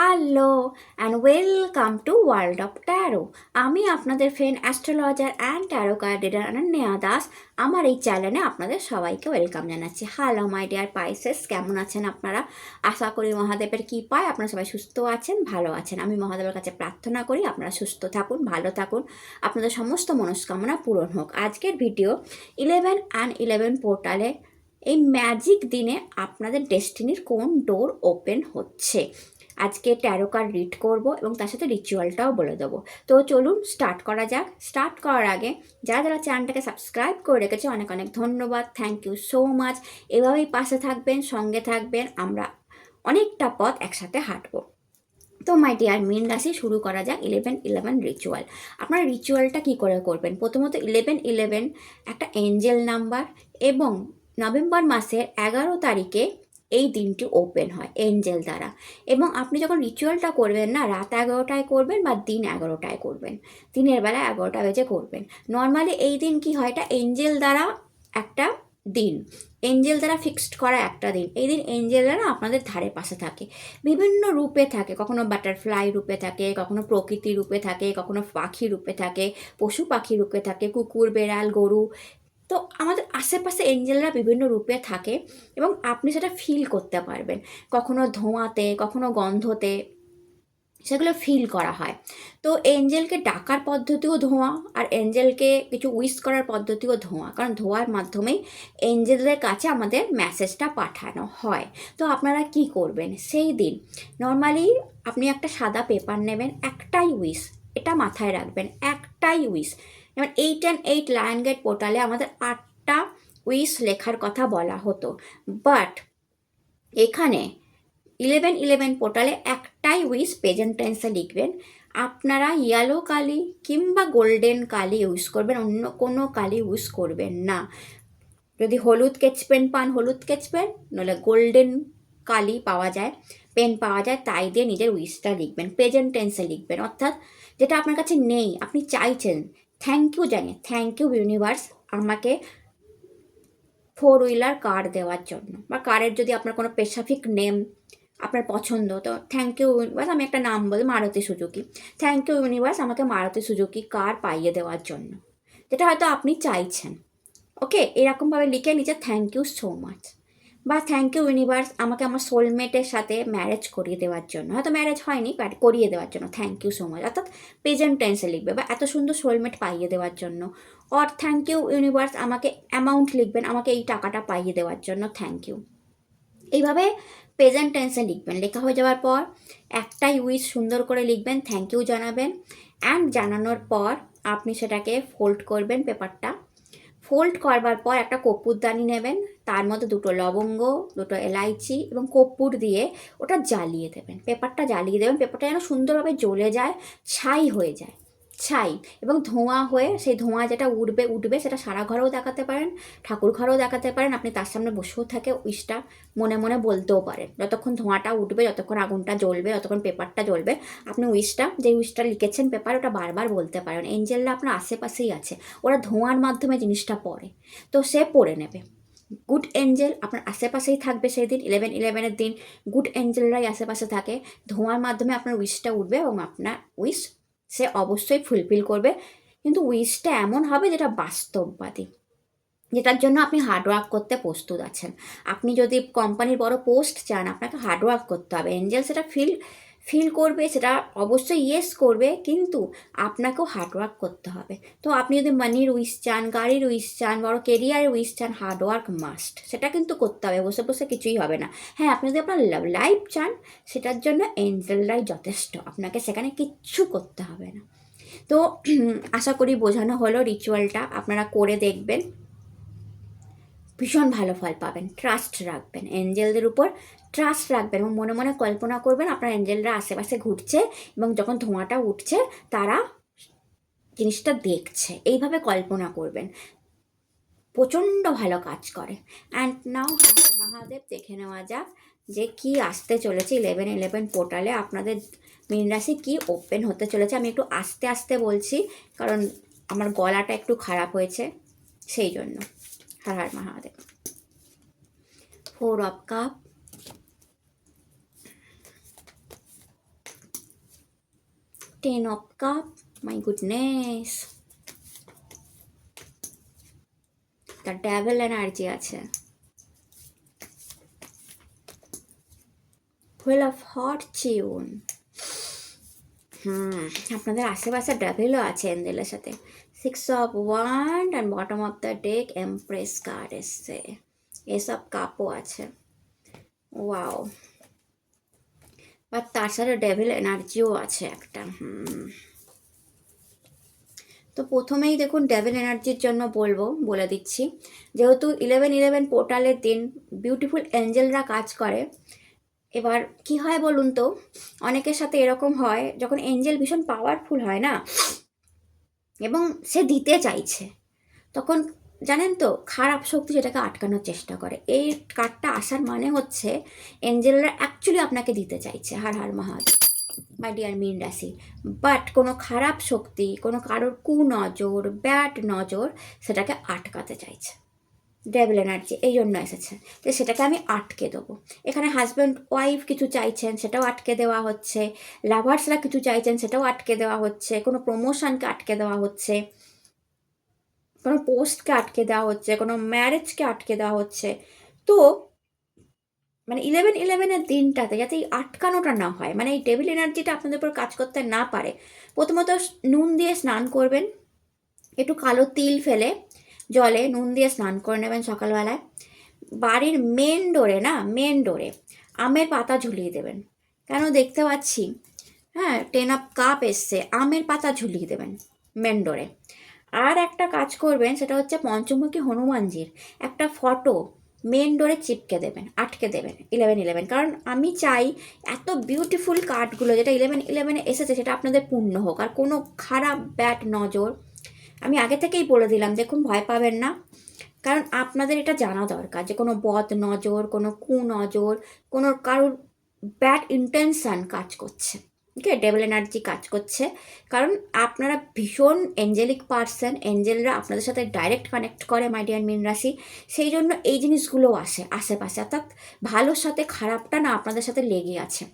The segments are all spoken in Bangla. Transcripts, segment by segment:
Hello and welcome to world of tarot আমি আপনাদের friend astrologer and tarot card reader Ananya Das আমার এই চ্যানেলে আপনাদের সবাইকে ওয়েলকাম জানাচ্ছি। হ্যালো মাই ডিয়ার পাইসেস কেমন আছেন আপনারা? আশা করি মহাদেবের কী পায় আপনারা সবাই সুস্থ আছেন, ভালো আছেন। আমি মহাদেবের কাছে প্রার্থনা করি আপনারা সুস্থ থাকুন, ভালো থাকুন। আপনাদের সমস্ত মনস্কামনা পূরণ হোক। আজকের ভিডিও ইলেভেন অ্যান্ড ইলেভেন পোর্টালে এই ম্যাজিক দিনে আপনাদের ডেস্টিনির কোন ডোর ওপেন হচ্ছে? আজকে ট্যারো কার্ড রিড করব এবং তার সাথে রিচুয়ালটাও বলে দেবো। তো চলুন স্টার্ট করা যাক। স্টার্ট করার আগে যারা যারা চ্যানেলটাকে সাবস্ক্রাইব করে রেখেছে, অনেক অনেক ধন্যবাদ। থ্যাংক ইউ সো মাচ এভাবেই পাশে থাকবেন, সঙ্গে থাকবেন। আমরা অনেকটা পথ একসাথে হাঁটবো। তো মাই ডিয়ার মিন রাশি, শুরু করা যাক। ইলেভেন ইলেভেন রিচুয়াল আপনারা রিচুয়ালটা কী করে করবেন? প্রথমত ইলেভেন ইলেভেন একটা এঞ্জেল নাম্বার এবং নভেম্বর মাসের এগারো তারিখে এই দিনটি ওপেন হয় এঞ্জেল দ্বারা। এবং আপনি যখন রিচুয়ালটা করবেন না, রাত এগারোটায় করবেন বা দিন এগারোটায় করবেন। দিনের বেলা এগারোটা বেজে করবেন। নর্মালি এই দিন কি হয়, এটা এঞ্জেল দ্বারা একটা দিন। এঞ্জেল দ্বারা ফিক্সড করা একটা দিন। এই দিন এঞ্জেলরা না আপনাদের ধারে পাশে থাকে। বিভিন্ন রূপে থাকে। কখনো বাটারফ্লাই রূপে থাকে, কখনো প্রকৃতি রূপে থাকে, কখনো পাখি রূপে থাকে, পশু পাখি রূপে থাকে, কুকুর, বেড়াল, গরু তো আমাদের আশেপাশে এঞ্জেলরা বিভিন্ন রূপে থাকে এবং আপনি সেটা ফিল করতে পারবেন। কখনো ধোঁয়াতে, কখনো গন্ধতে সেগুলো ফিল করা হয়। তো এঞ্জেলকে ডাকার পদ্ধতিও ধোঁয়া আর এঞ্জেলকে কিছু উইশ করার পদ্ধতিও ধোঁয়া। কারণ ধোঁয়ার মাধ্যমেই এঞ্জেলদের কাছে আমাদের মেসেজটা পাঠানো হয়। তো আপনারা কি করবেন? সেই দিন নর্মালি আপনি একটা সাদা পেপার নেবেন, একটাই উইশ এটা মাথায় রাখবেন, একটাই উইশ যেমন eight and eight lion gate পোর্টালে আমাদের আটটা উইশ লেখার কথা বলা হতো। বাট এখানে ইলেভেন ইলেভেন পোর্টালে একটাই উইশ প্রেজেন্ট টেন্সে লিখবেন। আপনারা ইয়েলো কালি কিংবা গোল্ডেন কালি ইউজ করবেন, অন্য কোনো কালি ইউজ করবেন না। যদি হলুদ স্কেচ পেন পান, হলুদ স্কেচ পেন নইলে গোল্ডেন কালি পাওয়া যায় পেন পাওয়া যায়, তাই দিয়ে নিজের উইশটা লিখবেন প্রেজেন্ট টেন্সে লিখবেন। অর্থাৎ যেটা আপনার কাছে নেই, আপনি চাইছেন থ্যাংক ইউ জানি থ্যাংক ইউ ইউনিভার্স আমাকে ফোর হুইলার কার দেওয়ার জন্য। বা কারের যদি আপনার কোনো স্পেসিফিক নেম আপনার পছন্দ, তো থ্যাংক ইউ ইউনিভার্স আমি একটা নাম বলি, Maruti Suzuki. Thank you universe আমাকে মারুতি সুজুকি কার পাইয়ে দেওয়ার জন্য। যেটা হয়তো আপনি চাইছেন। ওকে এরকমভাবে লিখে নিচে থ্যাংক ইউ সো মাচ বা থ্যাংক ইউ ইউনিভার্স আমাকে আমার সোলমেটের সাথে ম্যারেজ করিয়ে দেওয়ার জন্য। হয়তো ম্যারেজ হয়নি বাট করিয়ে দেওয়ার জন্য। থ্যাংক ইউ সো মাচ অর্থাৎ প্রেজেন্ট টেন্সে লিখবে বা এত সুন্দর সোলমেট পাইয়ে দেওয়ার জন্য। অর থ্যাংক ইউ ইউনিভার্স আমাকে অ্যামাউন্ট লিখবেন, আমাকে এই টাকাটা পাইয়ে দেওয়ার জন্য। থ্যাংক ইউ এইভাবে প্রেজেন্ট টেন্সে লিখবেন। লেখা হয়ে যাওয়ার পর একটাই উইশ সুন্দর করে লিখবেন থ্যাংক ইউ জানাবেন। অ্যান্ড জানানোর পর আপনি সেটাকে ফোল্ড করবেন পেপারটা ফোল্ড করবার পর একটা কর্পূরদানি নেবেন, তার মধ্যে দুটো লবঙ্গ, দুটো এলাইচি এবং কর্পূর দিয়ে ওটা জ্বালিয়ে দেবেন। পেপারটা জ্বালিয়ে দেবেন, পেপারটা যেন সুন্দরভাবে জ্বলে যায়, ছাই হয়ে যায়। ছাই এবং ধোঁয়া হয়ে সেই ধোঁয়া যেটা উঠবে উঠবে সেটা সারা ঘরেও দেখাতে পারেন, ঠাকুর ঘরেও দেখাতে পারেন। আপনি তার সামনে বসেও থাকে, উইশটা মনে মনে বলতেও পারেন। যতক্ষণ ধোঁয়াটা উঠবে, যতক্ষণ আগুনটা জ্বলবে, যতক্ষণ পেপারটা জ্বলবে, আপনি উইশটা, যে উইশটা লিখেছেন পেপার, ওটা বারবার বলতে পারেন। এঞ্জেলরা আপনার আশেপাশেই আছে। ওরা ধোঁয়ার মাধ্যমে জিনিসটা পড়ে। তো সে পড়ে নেবে। গুড এঞ্জেল আপনার আশেপাশেই থাকবে সেই দিন ইলেভেন ইলেভেনের দিন। গুড এঞ্জেলরাই আশেপাশে থাকে। ধোঁয়ার মাধ্যমে আপনার উইশটা উঠবে এবং আপনার উইশ সে অবশ্যই ফুলফিল করবে। কিন্তু উইশটা এমন হবে যেটা বাস্তববাদী, যেটার জন্য আপনি হার্ডওয়ার্ক করতে প্রস্তুত আছেন। আপনি যদি কোম্পানির বড় পোস্ট চান, আপনাকে হার্ডওয়ার্ক করতে হবে। এঞ্জেল সেটা ফিল ফিল করবে, সেটা অবশ্যই ইয়েস করবে, কিন্তু আপনাকেও হার্ডওয়ার্ক করতে হবে। তো আপনি যদি মানির উইস চান, গাড়ির উইস চান, বড় কেরিয়ারের উইস চান হার্ডওয়ার্ক মাস্ট সেটা কিন্তু করতে হবে, বসে বসে কিছুই হবে না। হ্যাঁ আপনি যদি আপনার লাইফ চান, সেটার জন্য এঞ্জেলরাই যথেষ্ট, আপনাকে সেখানে কিচ্ছু করতে হবে না। তো আশা করি বোঝানো হলো রিচুয়ালটা আপনারা করে দেখবেন। ভীষণ ভালো ফল পাবেন ট্রাস্ট রাখবেন এঞ্জেলদের উপর ট্রাস্ট রাখবেন এবং মনে মনে কল্পনা করবেন আপনার এঞ্জেলরা আশেপাশে ঘুরছে এবং যখন ধোঁয়াটা উঠছে, তারা জিনিসটা দেখছে। এইভাবে কল্পনা করবেন। প্রচণ্ড ভালো কাজ করে। অ্যান্ড নাও মহাদেব দেখে নেওয়া যাক যে কি আসতে চলেছে ইলেভেন ইলেভেন পোর্টালে আপনাদের মীন রাশি কী ওপেন হতে চলেছে? আমি একটু আস্তে আস্তে বলছি, কারণ আমার গলাটা একটু খারাপ হয়েছে, সেই জন্য। Har Har Mahadev. Four of cup ten of cup my goodness তার ড্যাভেল এনার্জি আছে। হুইল অফ হট চিউন হুম আপনাদের আশেপাশে ড্যাভেলও আছে এঞ্জেলের সাথে। Six of one and bottom of the deck empress card এসছে এসব কাপও আছে। ওয়াও বা তার সাথে ডেভিল এনার্জিও আছে একটা তো প্রথমেই দেখুন ডেভিল এনার্জির জন্য বলব, বলে দিচ্ছি। যেহেতু ইলেভেন ইলেভেন পোর্টালের দিন বিউটিফুল এঞ্জেলরা কাজ করে, এবার কি হয় বলুন তো, অনেকের সাথে এরকম হয়, যখন এঞ্জেল ভীষণ পাওয়ারফুল হয় না, এবং সে দিতে চাইছে, তখন জানেন তো, খারাপ শক্তি সেটাকে আটকানোর চেষ্টা করে। এই কার্ডটা আসার মানে হচ্ছে, এঞ্জেলরা অ্যাকচুয়ালি আপনাকে দিতে চাইছে, হার হার মাহাদ মাই ডিয়ার মিন রাশি। বাট কোনো খারাপ শক্তি, কোনো কারোর কুনজর ব্যাড নজর সেটাকে আটকাতে চাইছে। ডেভিল এনার্জি এই জন্য এসেছে যে সেটাকে আমি আটকে দেবো। এখানে হাজব্যান্ড ওয়াইফ কিছু চাইছেন, সেটাও আটকে দেওয়া হচ্ছে। লাভার্সরা কিছু চাইছেন, সেটাও আটকে দেওয়া হচ্ছে। কোনো প্রমোশনকে আটকে দেওয়া হচ্ছে। কোনো পোস্টকে আটকে দেওয়া হচ্ছে, কোনো ম্যারেজকে আটকে দেওয়া হচ্ছে। তো মানে ইলেভেন ইলেভেনের দিনটাতে যাতে এই আটকানোটা না হয় মানে এই ডেভিল এনার্জিটা আপনাদের উপর কাজ করতে না পারে, প্রথমত নুন দিয়ে স্নান করবেন, একটু কালো তিল ফেলে জলে নুন দিয়ে স্নান করে নেবেন সকালবেলায়। বাড়ির মেন ডোরে না মেন ডোরে আমের পাতা ঝুলিয়ে দেবেন। কেন দেখতে পাচ্ছি? হ্যাঁ টেন আপ কাপ এসছে, আমের পাতা ঝুলিয়ে দেবেন মেন ডোরে আর একটা কাজ করবেন, সেটা হচ্ছে পঞ্চমুখী হনুমানজির একটা ফটো মেন ডোরে চিপকে দেবেন, আটকে দেবেন ইলেভেন ইলেভেন কারণ আমি চাই এত বিউটিফুল কার্ডগুলো যেটা ইলেভেন ইলেভেনে এসেছে, সেটা আপনাদের পূর্ণ হোক। আর কোনো খারাপ ব্যাট নজর আমি আগে থেকেই বলে দিলাম, দেখুন, ভয় পাবেন না। কারণ আপনাদের এটা জানা দরকার যে কোনো বদ নজর, কোনো কুনজর কোনো কারোর ব্যাড ইন্টেনশন কাজ করছে। ওকে ডেভেল এনার্জি কাজ করছে। কারণ আপনারা ভীষণ এঞ্জেলিক পার্সন এঞ্জেলরা আপনাদের সাথে ডাইরেক্ট কানেক্ট করে মাই ডিয়ার মিন রাশি। সেই জন্য এই জিনিসগুলো আসে, আশেপাশে। অর্থাৎ ভালোর সাথে খারাপটা না আপনাদের সাথে লেগে আছে।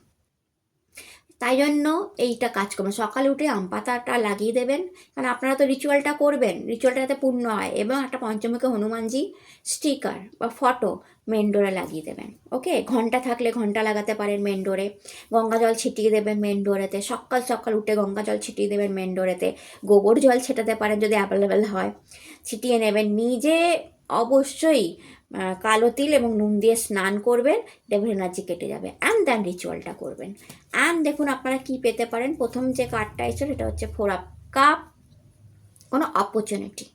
তাই জন্য এইটা কাজ করবেন। সকালে উঠে আম পাতাটা লাগিয়ে দেবেন। কারণ আপনারা তো রিচুয়ালটা করবেন। রিচুয়ালটা যাতে পূর্ণ হয়। এবং একটা পঞ্চমুখী হনুমানজি স্টিকার বা ফটো মেনডোরে লাগিয়ে দেবেন। ওকে ঘণ্টা থাকলে ঘণ্টা লাগাতে পারেন মেনডোরে। গঙ্গা জল ছিটিয়ে দেবেন মেনডোরেতে। সকাল সকাল উঠে গঙ্গা জল ছিটিয়ে দেবেন মেনডোরেতে। গোবর জল ছেটাতে পারেন যদি অ্যাভেলেবেল হয়। ছিটিয়ে নেবেন। নিজে অবশ্যই কালো তিল এবং নুন দিয়ে স্নান করবেন ডেভিল এনার্জি কেটে যাবে অ্যান্ড দেন রিচুয়ালটা করবেন। অ্যান্ড দেখুন আপনারা কি পেতে পারেন, প্রথম যে কার্ডটা এসে সেটা হচ্ছে ফোর আপ কাপ কোনো অপরচুনিটি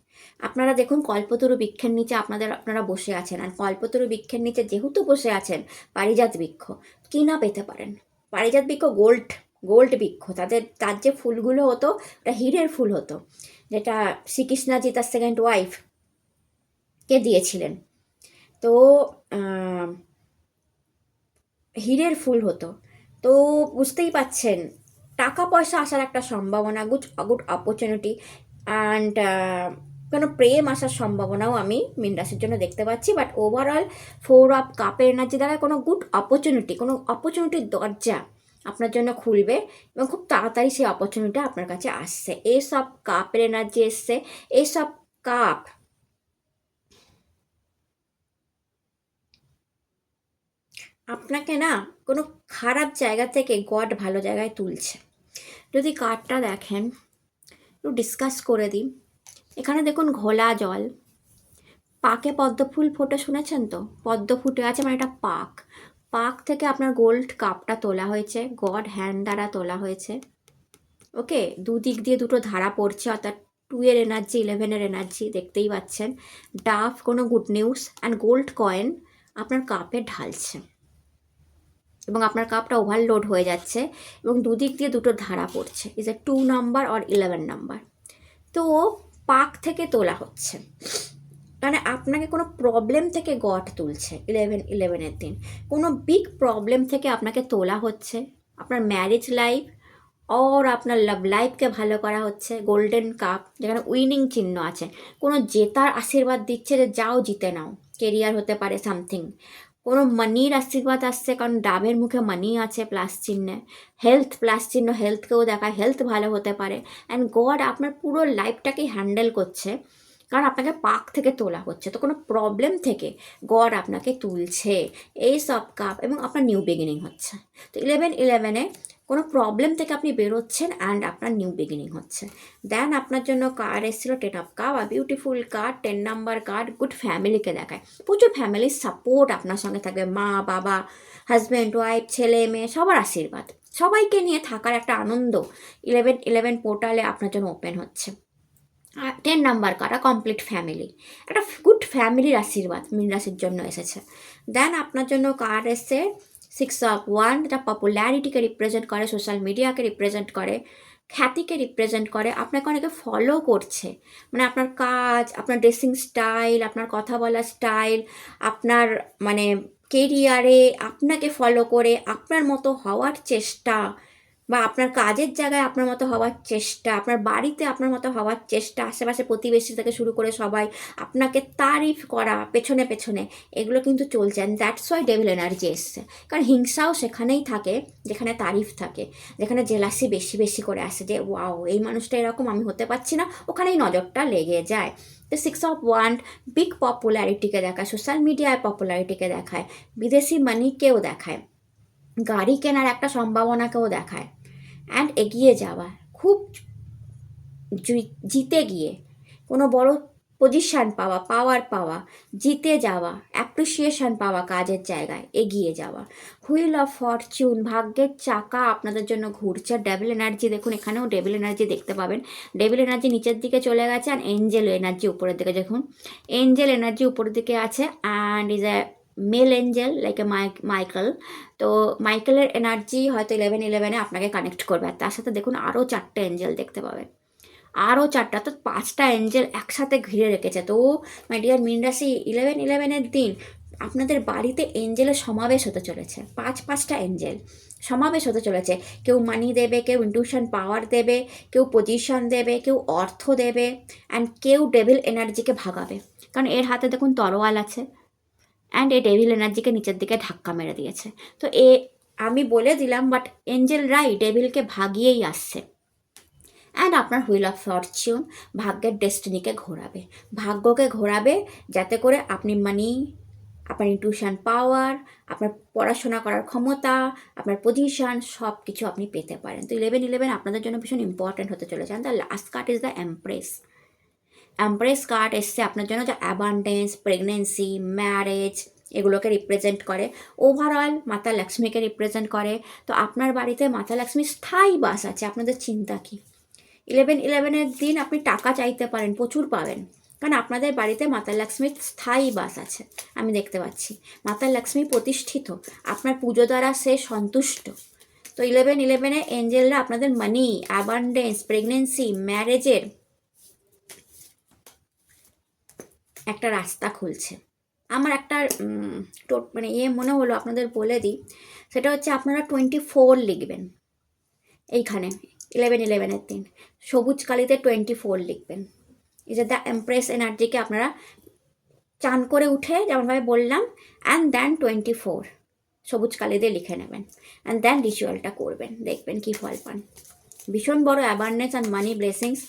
আপনারা দেখুন কল্পতরু বৃক্ষের নিচে আপনাদের, আপনারা বসে আছেন আর কল্পতরু বৃক্ষের নিচে যেহেতু বসে আছেন, পারিজাত বৃক্ষ, কী না পেতে পারেন? পারিজাত বৃক্ষ গোল্ড গোল্ড বৃক্ষ, তাদের, তার যে ফুলগুলো হতো, ওটা হীরের ফুল হতো, যেটা শ্রীকৃষ্ণাজি তার সেকেন্ড ওয়াইফ কে দিয়েছিলেন। তো হীরের ফুল হতো। তো বুঝতেই পাচ্ছেন টাকা পয়সা আসার একটা সম্ভাবনা, গুড গুড অপরচুনিটি অ্যান্ড কোনো প্রেম আসার সম্ভাবনাও আমি মিন রাশির জন্য দেখতে পাচ্ছি। বাট ওভারঅল ফোর অফ কাপের এনার্জি দ্বারা কোনো গুড অপরচুনিটি কোনো অপরচুনিটির দরজা আপনার জন্য খুলবে এবং খুব তাড়াতাড়ি সেই অপরচুনিটি আপনার কাছে আসছে। এসব কাপের এনার্জি এসছে। এসব কাপ আপনাকে না কোনো খারাপ জায়গা থেকে গড ভালো জায়গায় তুলছে। যদি কার্ডটা দেখেন, একটু ডিসকাস করে দিই। এখানে দেখুন ঘোলা জল। পাকে পদ্ম ফুল ফোটে, শুনেছেন তো? পদ্ম ফুটে আছে মানে এটা পাক। পাক থেকে আপনার গোল্ড কাপটা তোলা হয়েছে গড হ্যান্ড দ্বারা তোলা হয়েছে। ওকে, দুদিক দিয়ে দুটো ধারা পড়ছে, অর্থাৎ টু এর এনার্জি ইলেভেনের এনার্জি দেখতেই পাচ্ছেন। ডাফ, কোনো good news and gold coin আপনার কাপে ঢালছে। এবং আপনার কাপটা ওভারলোড হয়ে যাচ্ছে এবং দুদিক দিয়ে দুটো ধারা পড়ছে। Is a two number or eleven number তো পাক থেকে তোলা হচ্ছে। মানে আপনাকে কোনো প্রবলেম থেকে গট তুলছে ইলেভেন ইলেভেনের দিন। কোনো বিগ প্রবলেম থেকে আপনাকে তোলা হচ্ছে। আপনার ম্যারেজ লাইফ অর আপনার লাভ লাইফকে ভালো করা হচ্ছে। গোল্ডেন কাপ যেখানে উইনিং চিহ্ন আছে। কোনো জেতার আশীর্বাদ দিচ্ছে যে যাও জিতে নাও। কেরিয়ার হতে পারে সামথিং কোনো মানির আশীর্বাদ আসছে, কারণ ডাবের মুখে মানি আছে প্লাস চিহ্নে। হেলথ প্লাস চিহ্ন হেলথকেও দেখায় হেলথ ভালো হতে পারে। অ্যান্ড গড আপনার পুরো লাইফটাকেই হ্যান্ডেল করছে, কারণ আপনাকে পাক থেকে তোলা হচ্ছে। তো কোনো প্রবলেম থেকে গড আপনাকে তুলছে। এই সব কাপ এবং আপনার নিউ বিগিনিং হচ্ছে। তো ইলেভেন ইলেভেনে প্রবলেম থেকে আপনি বেরোচ্ছেন অ্যান্ড আপনার নিউ বিগিনিং হচ্ছে। দেন আপনার জন্য কার্ড এসেছিল ten of cup R beautiful card ten number card good ফ্যামিলিকে দেখায়। প্রচুর ফ্যামিলির সাপোর্ট আপনার সঙ্গে থাকবে। মা, বাবা হাজব্যান্ড ওয়াইফ ছেলে, মেয়ে, সবার আশীর্বাদ। সবাইকে নিয়ে থাকার একটা আনন্দ ইলেভেন ইলেভেন পোর্টালে আপনার জন্য ওপেন হচ্ছে। আর টেন নাম্বার কারা কমপ্লিট ফ্যামিলি একটা গুড ফ্যামিলির আশীর্বাদ মীন রাশির জন্য এসেছে। দেন আপনার জন্য কার এসছে সিক্স অফ ওয়ান যেটা পপুলারিটিকে রিপ্রেজেন্ট করে সোশ্যাল মিডিয়াকে রিপ্রেজেন্ট করে, খ্যাতিকে রিপ্রেজেন্ট করে, আপনাকে অনেকে ফলো করছে। মানে আপনার কাজ, আপনার ড্রেসিং স্টাইল আপনার কথা বলার স্টাইল আপনার মানে কেরিয়ারে আপনাকে ফলো করে, আপনার মতো হওয়ার চেষ্টা। বা আপনার কাজের জায়গায় আপনার মতো হওয়ার চেষ্টা, আপনার বাড়িতে আপনার মতো হওয়ার চেষ্টা, আশেপাশে প্রতিবেশী থেকে শুরু করে সবাই, আপনাকে তারিফ করা, পেছনে পেছনে, এগুলো কিন্তু চলছে and that's why devil energy এসছে। কারণ হিংসাও সেখানেই থাকে, যেখানে তারিফ থাকে, যেখানে জেলাসি বেশি বেশি করে আসে যে ওয়াও এই মানুষটা এরকম, আমি হতে পারছি না। ওখানেই নজরটা লেগে যায়। তো সিক্স অফ ওয়ান বিগ পপুলারিটিকে দেখায় সোশ্যাল মিডিয়ায় পপুলারিটিকে দেখায়, বিদেশি মানিকেও দেখায়, গাড়ি কেনার একটা সম্ভাবনাকেও দেখায়। অ্যান্ড এগিয়ে যাওয়া। খুব জিতে গিয়ে, কোনো বড় পজিশান পাওয়া পাওয়ার পাওয়া, জিতে যাওয়া অ্যাপ্রিসিয়েশন পাওয়া কাজের জায়গায় এগিয়ে যাওয়া। হুইল অফ ফরচুন ভাগ্যের চাকা আপনাদের জন্য ঘুরছে। ডেভিল এনার্জি দেখুন, এখানেও ডেভিল এনার্জি দেখতে পাবেন। ডেভিল এনার্জি নিচের দিকে চলে গেছে অ্যান্ড এঞ্জেল এনার্জি উপরের দিকে। দেখুন এঞ্জেল এনার্জি উপরের দিকে আছে and is a male angel like a Michael তো মাইকেলের এনার্জি হয়তো ইলেভেন ইলেভেনে আপনাকে কানেক্ট করবে। আর তার সাথে দেখুন আরও চারটে এঞ্জেল দেখতে পাবেন। আরও চারটা, তো পাঁচটা এঞ্জেল একসাথে ঘিরে রেখেছে। তো মাই ডিয়ার মিন রাশি ইলেভেন ইলেভেনের দিন আপনাদের বাড়িতে এঞ্জেলের সমাবেশ হতে চলেছে। পাঁচ, পাঁচটা এঞ্জেল সমাবেশ হতে চলেছে। কেউ মানি দেবে, কেউ ইনটিউশন পাওয়ার দেবে, কেউ পজিশন দেবে, কেউ অর্থ দেবে অ্যান্ড কেউ ডেভিল এনার্জিকে ভাগাবে। কারণ এর হাতে দেখুন তরোয়াল আছে। অ্যান্ড এ ডেভিল এনার্জিকে নিচের দিকে ধাক্কা মেরে দিয়েছে। তো এ, আমি বলে দিলাম বাট এঞ্জেল রাই ডেভিলকে ভাগিয়েই আসছে। অ্যান্ড আপনার হুইল অফ ফরচুন ভাগ্যের ডেস্টিনিকে ঘোরাবে। ভাগ্যকে ঘোরাবে যাতে করে আপনি মানি আপনার ইনটিউশন পাওয়ার আপনার পড়াশোনা করার ক্ষমতা, আপনার পজিশন সব কিছু আপনি পেতে পারেন। তো ইলেভেন ইলেভেন আপনাদের জন্য ভীষণ ইম্পর্ট্যান্ট হতে চলেছে। The last card is the empress empress card এসছে আপনার জন্য যা অ্যাবান্ডেন্স প্রেগনেন্সি ম্যারেজ এগুলোকে রিপ্রেজেন্ট করে। ওভারঅল মাতা লক্ষ্মীকে রিপ্রেজেন্ট করে। তো আপনার বাড়িতে মাতা লক্ষ্মীর স্থায়ী বাস আছে, আপনাদের চিন্তা কী? ইলেভেন ইলেভেনের দিন আপনি টাকা চাইতে পারেন, প্রচুর পাবেন। কারণ আপনাদের বাড়িতে মাতা লক্ষ্মীর স্থায়ী বাস আছে, আমি দেখতে পাচ্ছি। মাতা লক্ষ্মী প্রতিষ্ঠিত, আপনার পুজো দ্বারা সে সন্তুষ্ট। তো ইলেভেন ইলেভেনে এঞ্জেলরা আপনাদের মানি অ্যাবান্ডেন্স প্রেগনেন্সি ম্যারেজের একটা রাস্তা খুলছে। আমার একটা মানে ইয়ে মনে হলো আপনাদের বলে দিই। সেটা হচ্ছে আপনারা টোয়েন্টি ফোর লিখবেন। এইখানে ইলেভেন ইলেভেনের দিন। সবুজ কালিতে টোয়েন্টি ফোর লিখবেন। এই যে দ্য এমপ্রেস এনার্জিকে আপনারা চান করে উঠে যেমনভাবে বললাম অ্যান্ড দেন টোয়েন্টি ফোর সবুজ কালিতে লিখে নেবেন। অ্যান্ড দেন রিচুয়ালটা করবেন। দেখবেন কী ফল পান। ভীষণ বড় awareness and money blessings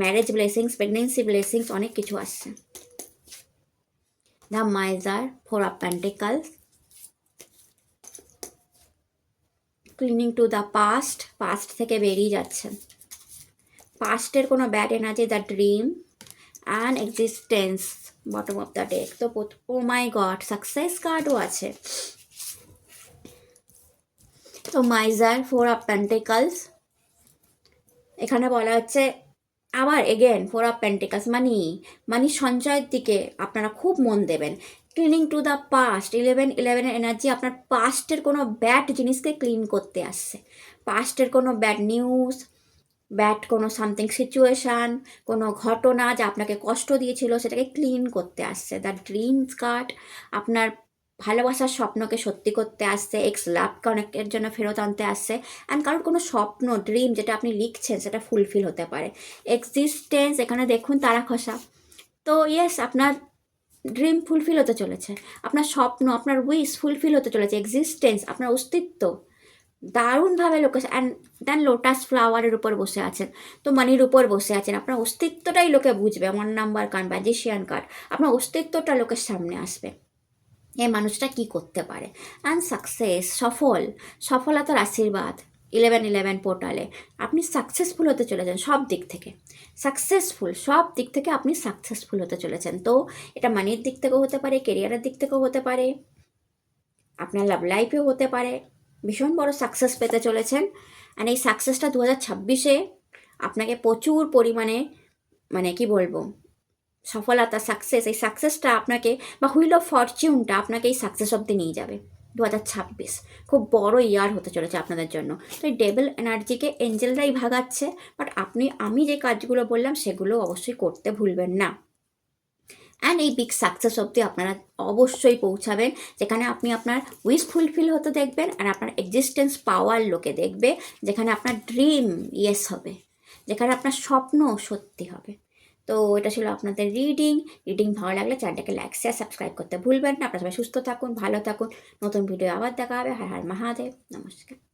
marriage blessings pregnancy blessings অনেক কিছু আসছে। The miser four of pentacles cleaning to the past past থেকে বেরিয়ে যাচ্ছেন পাস্টের কোনো bad energy the dream and existence bottom of the deck তো ও মাই গড সাকসেস কার্ডও আছে। তো মাইজার ফোর অফ প্যান্টিকালস এখানে বলা হচ্ছে আবার again four of pentacles money money সঞ্চয়ের দিকে আপনারা খুব মন দেবেন। Cleaning to the past eleven ইলেভেনের এনার্জি আপনার পাস্টের কোনো ব্যাড জিনিসকে ক্লিন করতে আসছে। পাস্টের কোনো ব্যাড নিউজ ব্যাড কোনো সামথিং সিচুয়েশান কোনো ঘটনা যা আপনাকে কষ্ট দিয়েছিল সেটাকে ক্লিন করতে আসছে। দ্য ড্রিমস কার্ড আপনার ভালোবাসার স্বপ্নকে সত্যি করতে আসছে এক্স লাভ কানেক্টের জন্য ফেরত আনতে আসছে অ্যান্ড কারোর কোনো স্বপ্ন ড্রিম যেটা আপনি লিখছেন সেটা ফুলফিল হতে পারে। এক্সিস্টেন্স এখানে দেখুন তারা খসা। তো ইয়েস আপনার ড্রিম ফুলফিল হতে চলেছে, আপনার স্বপ্ন, আপনার উইস ফুলফিল হতে চলেছে এক্সিস্টেন্স আপনার অস্তিত্ব। দারুণভাবে লোকে অ্যান্ড দেন লোটাস ফ্লাওয়ারের উপর বসে আছেন। তো মানির উপর বসে আছেন, আপনার অস্তিত্বটাই লোকে বুঝবে আমার নাম্বার কার্ড ম্যাজিশিয়ান কার্ড আপনার অস্তিত্বটা লোকের সামনে আসবে। এই মানুষটা কি করতে পারে? অ্যান্ড সাকসেস সফল। সফলতার আশীর্বাদ। ইলেভেন ইলেভেন পোর্টালে আপনি সাকসেসফুল হতে চলেছেন সব দিক থেকে। সাকসেসফুল সব দিক থেকে আপনি সাকসেসফুল হতে চলেছেন। তো এটা মানির দিক থেকেও হতে পারে কেরিয়ারের দিক থেকেও হতে পারে। আপনার লাভ লাইফেও হতে পারে। ভীষণ বড় সাকসেস পেতে চলেছেন। আর এই সাকসেসটা দু হাজার ছাব্বিশে আপনাকে প্রচুর পরিমাণে মানে কি বলব? সফলতা সাকসেস এই সাকসেসটা আপনাকে বা হুইল অফ ফরচিউনটা আপনাকে এই সাকসেস অব্দি নিয়ে যাবে। দু হাজার ছাব্বিশ, খুব বড় ইয়ার হতে চলেছে আপনাদের জন্য। তো এই ডেবল এনার্জিকে এঞ্জেলরাই ভাগাচ্ছে বাট আপনি, আমি যে কাজগুলো বললাম, সেগুলো অবশ্যই করতে ভুলবেন না। অ্যান্ড এই বিগ সাকসেস অবধি আপনারা অবশ্যই পৌঁছাবেন, যেখানে আপনি আপনার উইশ ফুলফিল হতে দেখবেন আর আপনার এক্সিস্টেন্স পাওয়ার লোকে দেখবে, যেখানে আপনার ড্রিম ইয়েস হবে, যেখানে আপনার স্বপ্ন সত্যি হবে। তো এটা ছিল আপনাদের রিডিং রিডিং ভালো লাগলে চ্যানেলটাকে লাইক শেয়ার সাবস্ক্রাইব করতে ভুলবেন না। আপনারা সবাই সুস্থ থাকুন, ভালো থাকুন। নতুন ভিডিও আবার দেখা হবে। হার হার মহাদেব। নমস্কার।